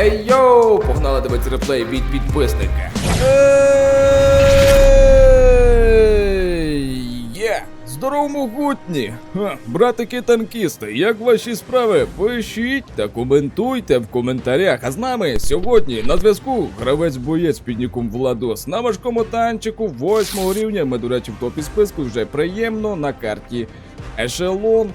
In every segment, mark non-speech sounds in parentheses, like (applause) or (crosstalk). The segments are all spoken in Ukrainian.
Ей йоу! Погнали дивитися реплей від підписника. Є! Здорово, могутні! Братики танкісти, як ваші справи? Пишіть та коментуйте в коментарях. А з нами сьогодні на зв'язку гравець боєць під ніком Владос на важкому танчику 8 рівня. Ми, до речі, в топі списку вже приємно на карті Ешелон.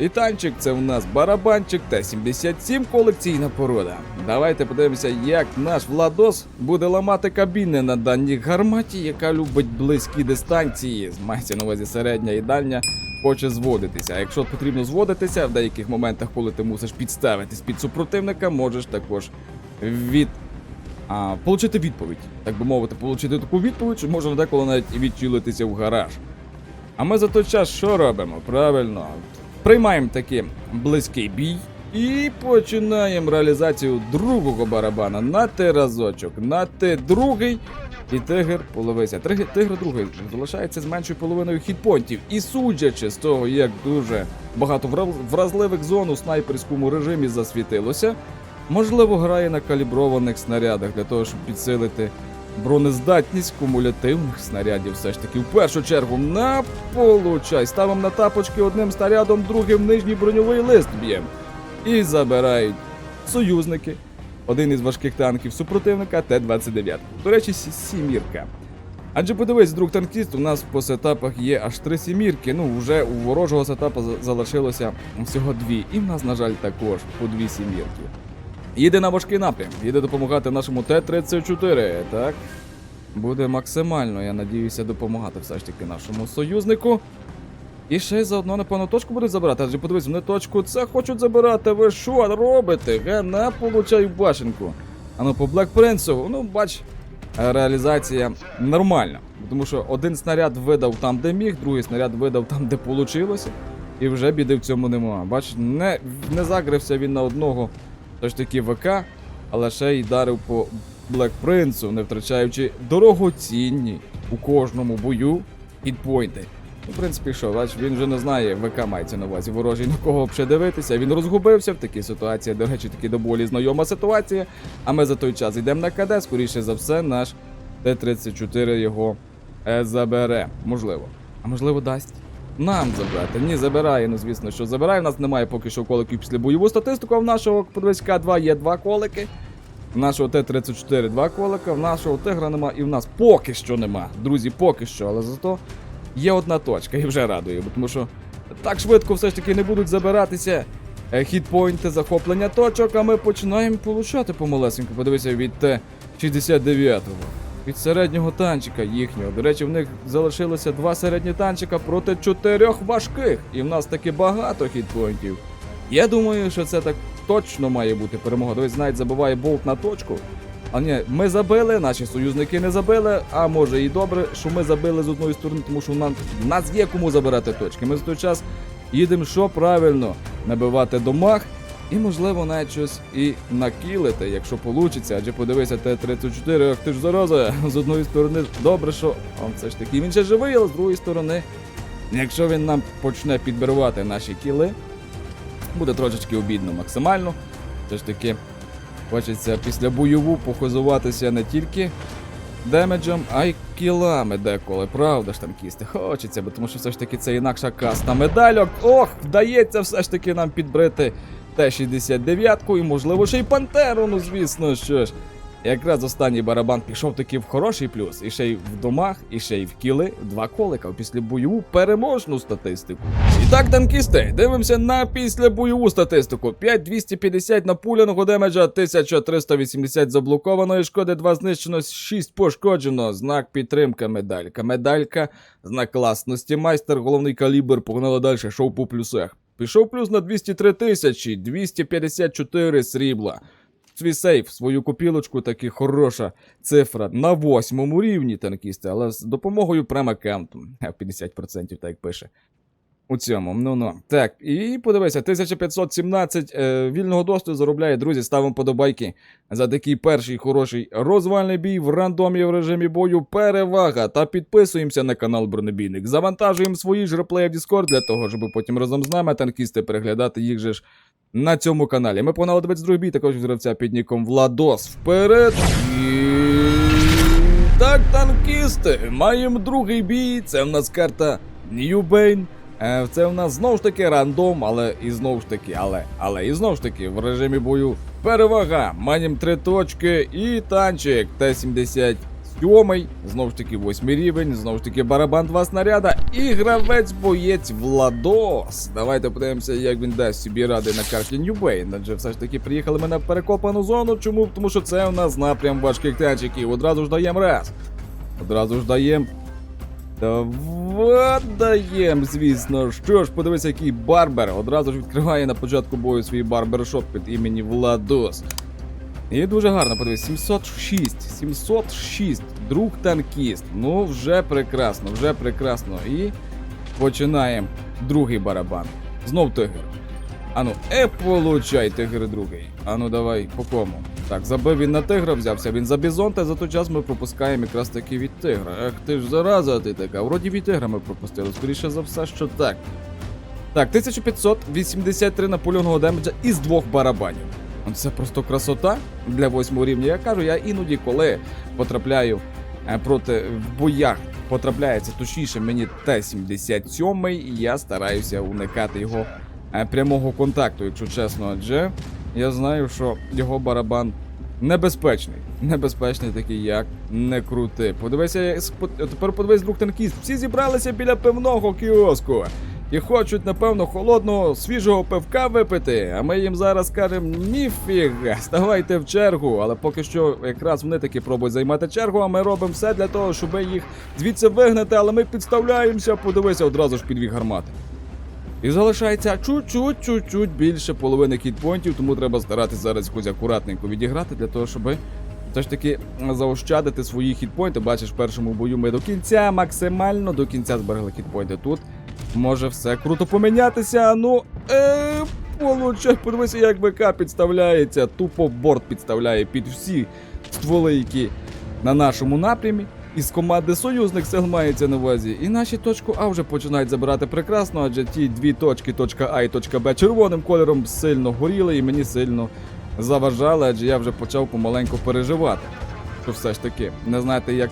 І танчик це в нас барабанчик Т-77 колекційна порода. Давайте подивимося, як наш Владос буде ламати кабіни на даній гарматі, яка любить близькі дистанції. Мається на увазі середня і дальня. Хоче зводитися. А якщо потрібно зводитися, в деяких моментах, коли ти мусиш підставитись під супротивника, можеш також від а, получити відповідь. Так би мовити, получити таку відповідь, що можна деколи навіть і відчілитися в гараж. А ми за той час що робимо? Правильно. Приймаємо такий близький бій і починаємо реалізацію другого барабана на те разочок, на те другий. І тигр половився. Тигр, тигр другий залишається з меншою половиною хітпонтів. І судячи з того, як дуже багато враз- вразливих зон у снайперському режимі засвітилося, можливо, грає на каліброваних снарядах для того, щоб підсилити бронездатність кумулятивних снарядів все ж таки в першу чергу на получай. Ставимо на тапочки одним снарядом, другим нижній броньовий лист б'ємо. І забирають союзники. Один із важких танків супротивника Т-29. До речі, сімірка. Адже подивись, друг танкіст, у нас по сетапах є аж три сімірки. Ну, вже у ворожого сетапа залишилося всього дві. І в нас, на жаль, також по дві сімірки. Їде на важкий напрям, їде допомагати нашому Т-34, так? Буде максимально, я надіюся, допомагати все ж таки нашому союзнику. І ще й заодно, напевно, точку будуть забирати. Адже подивись, вони точку це хочуть забирати. Ви що робите? Ге, на получай башенку. А ну по Black Prince, ну бач, е, реалізація нормальна. Тому що один снаряд видав там, де міг, другий снаряд видав там, де получилося. І вже біди в цьому нема. Бач, не, не загрився він на одного Тож таки ВК, але ще й дарив по Black Prince, не втрачаючи дорогоцінні у кожному бою хітпойнти. Ну, в принципі, що, бач, він вже не знає, ВК мається на увазі ворожий на кого б ще дивитися. Він розгубився в такій ситуації. До речі, таки доволі знайома ситуація. А ми за той час йдемо на КД, скоріше за все, наш Т-34 його е, забере. Можливо. А можливо, дасть. Нам забрати. Ні, забирає, ну звісно, що забирає. У нас немає поки що коликів після бойову статистику, в нашого подивись, К2 є два колики. В нашого Т-34 два колика, в нашого тигра нема, і в нас поки що нема. Друзі, поки що, але зато є одна точка і вже радує, тому що так швидко все ж таки не будуть забиратися е, хітпойнти, захоплення точок, а ми починаємо получати помалесенько. Подивися від Т-69-го. Від середнього танчика їхнього. До речі, в них залишилося два середні танчика проти чотирьох важких. І в нас таки багато хітпойнтів. Я думаю, що це так точно має бути перемога. Дивись, навіть забиває болт на точку. А ні, ми забили, наші союзники не забили. А може і добре, що ми забили з одної сторони, тому що в нас є кому забирати точки. Ми за той час їдемо що правильно набивати домах. І можливо навіть щось і накілити, якщо вийде. Адже подивися, Т-34, ах ти ж зараза, з одної сторони добре, що он все ж таки він ще живий, але з другої сторони, якщо він нам почне підбирати наші кіли, буде трошечки обідно максимально. Все ж таки, хочеться після бойову похозуватися не тільки демеджем, а й кілами деколи. Правда ж танкісти? Хочеться, бо тому що все ж таки це інакша каста медальок. Ох, вдається все ж таки нам підбрити Т-69 і, можливо, ще й Пантеру, ну звісно, що ж. Якраз останній барабан пішов таки в хороший плюс. І ще й в домах, і ще й в кіли два колика після бойову переможну статистику. І так, танкісти, дивимося на післябойову статистику. 5250 напуляного демеджа, 1380 заблокованої шкоди, 2 знищено, 6 пошкоджено. Знак підтримка медалька. Медалька, знак класності, майстер, головний калібр, погнали далі, шоу по плюсах. Пішов плюс на 203 тисячі, 254 срібла. Свій сейф, свою копілочку, таки хороша цифра на восьмому рівні танкісти, але з допомогою премаккаунту. 50%, так пише. У цьому, ну ну. Так, і подивися, 1517 е, вільного доступу заробляє, друзі, ставимо подобайки за такий перший хороший розвальний бій в рандомі в режимі бою. Перевага. Та підписуємося на канал Бронебійник. Завантажуємо свої ж реплеї в Discord для того, щоб потім разом з нами танкісти переглядати їх же ж на цьому каналі. Ми погнали 22 бій, також гравця під ніком Владос. Вперед! Так, танкісти, маємо другий бій. Це в нас карта. Е, Це в нас знову ж таки рандом, але і знову ж таки, але, але і знову ж таки в режимі бою перевага. Маємо три точки і танчик Т-77. Знову ж таки, восьмий рівень, знову ж таки, барабан два снаряда і гравець-боєць Владос. Давайте подивимося, як він дасть собі ради на карті Ньюбейн. Адже все ж таки приїхали ми на перекопану зону. Чому? Тому що це у нас напрям важких танчиків. Одразу ж даємо раз. Одразу ж даємо. Даєм, звісно. Що ж, подивися, який барбер. Одразу ж відкриває на початку бою свій барбершоп під імені Владос. І дуже гарно, подивись, 706, 706, друг танкіст. Ну, вже прекрасно, вже прекрасно. І починаємо другий барабан. Знов тигр. Ану, е, получай, тигр другий. Ану, давай, по кому? Так, забив він на тигра, взявся він за бізонта, за той час ми пропускаємо якраз таки від тигра. Ах ти ж зараза, ти така. Вроді від тигра ми пропустили, скоріше за все, що так. Так, 1583 наполеоного демеджа із двох барабанів. Ну, Це просто красота для восьмого рівня. Я кажу, я іноді, коли потрапляю е, проти в боях, потрапляється точніше мені Т-77, і я стараюся уникати його е, прямого контакту, якщо чесно, адже я знаю, що його барабан небезпечний. Небезпечний такий, як не крути. Подивися, я сп- тепер подивись друг танкіст. Всі зібралися біля пивного кіоску. І хочуть, напевно, холодного свіжого пивка випити. А ми їм зараз скажемо ніфіга, ставайте в чергу. Але поки що якраз вони таки пробують займати чергу, а ми робимо все для того, щоб їх звідси вигнати, але ми підставляємося, подивися одразу ж під дві гармати. І залишається чуть-чуть, чуть-чуть більше половини кітпойнтів, тому треба старатися зараз якось акуратненько відіграти для того, щоб все ж таки заощадити свої хітпойнти. Бачиш, в першому бою ми до кінця, максимально до кінця зберегли хітпойнти. Тут може все круто помінятися. Ну, е, подивися, як ВК підставляється. Тупо борт підставляє під всі стволи, які на нашому напрямі. Із команди союзних сил мається на увазі. І наші точку А вже починають забирати прекрасно, адже ті дві точки, точка А і точка Б червоним кольором сильно горіли і мені сильно заважали, адже я вже почав помаленьку переживати. Що все ж таки, не знаєте, як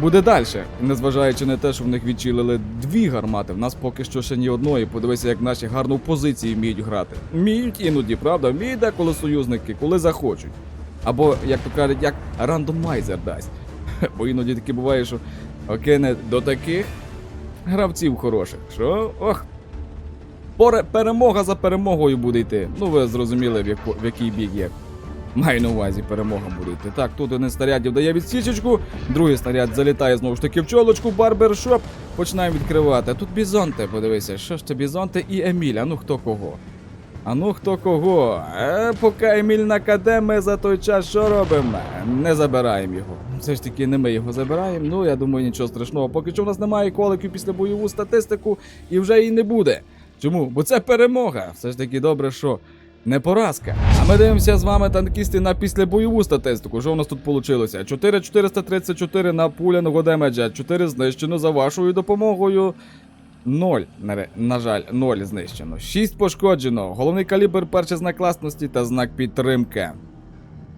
буде далі. Незважаючи на те, що в них відчилили дві гармати, в нас поки що ще ні одної. Подивися, як наші гарно в позиції вміють грати. Вміють іноді, правда, вміють деколи союзники, коли захочуть. Або, як то кажуть, як рандомайзер дасть. (laughs) Бо іноді таке буває, що окине до таких гравців хороших, що ох. Поре- перемога за перемогою буде йти. Ну, ви зрозуміли, в, яку, в який бік є. Маю на увазі, перемога буде йти. Так, тут один снарядів дає відсічечку, другий снаряд залітає знову ж таки в чолочку, барбершоп. Починаємо відкривати. Тут бізонти, подивися, що ж це бізонти і Еміль, а ну хто кого? А ну хто кого? Е, поки Еміль на КД, ми за той час що робимо? Не забираємо його. Все ж таки, не ми його забираємо. Ну, я думаю, нічого страшного. Поки що в нас немає коликів після бойову статистику і вже її не буде. Чому? Бо це перемога. Все ж таки добре, що не поразка. А ми дивимося з вами танкісти на післябойову статистику. Що у нас тут вийшло? 4434 на пуляного демеджа, 4 знищено за вашою допомогою. 0, на, жаль, 0 знищено. 6 пошкоджено. Головний калібр, перший знак класності та знак підтримки.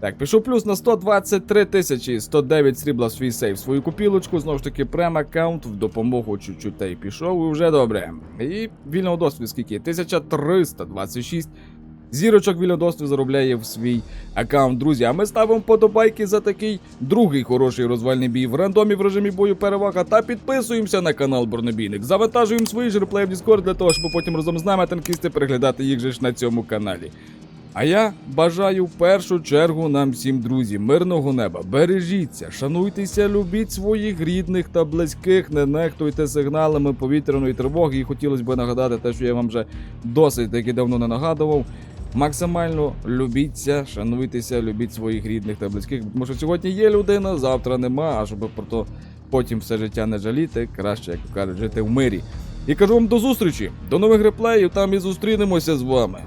Так, пішов плюс на 123 тисячі 109 срібла свій сейф. Свою купілочку, знову ж таки, прем-аккаунт в допомогу чуть-чуть та й пішов, і вже добре. І вільного досвіду скільки? 1326 Зірочок вільного заробляє в свій аккаунт, друзі. А ми ставимо подобайки за такий другий хороший розвальний бій в рандомі в режимі бою перевага та підписуємося на канал Бронебійник. Завантажуємо свої ж реплеї в Discord для того, щоб потім разом з нами танкісти переглядати їх же ж на цьому каналі. А я бажаю в першу чергу нам всім, друзі, мирного неба. Бережіться, шануйтеся, любіть своїх рідних та близьких, не нехтуйте сигналами повітряної тривоги. І хотілося б нагадати те, що я вам вже досить таки давно не нагадував. Максимально любіться, шануйтеся, любіть своїх рідних та близьких. Тому що сьогодні є людина, завтра нема, а щоб про то потім все життя не жаліти, краще, як кажуть, жити в мирі. І кажу вам до зустрічі, до нових реплеїв, там і зустрінемося з вами.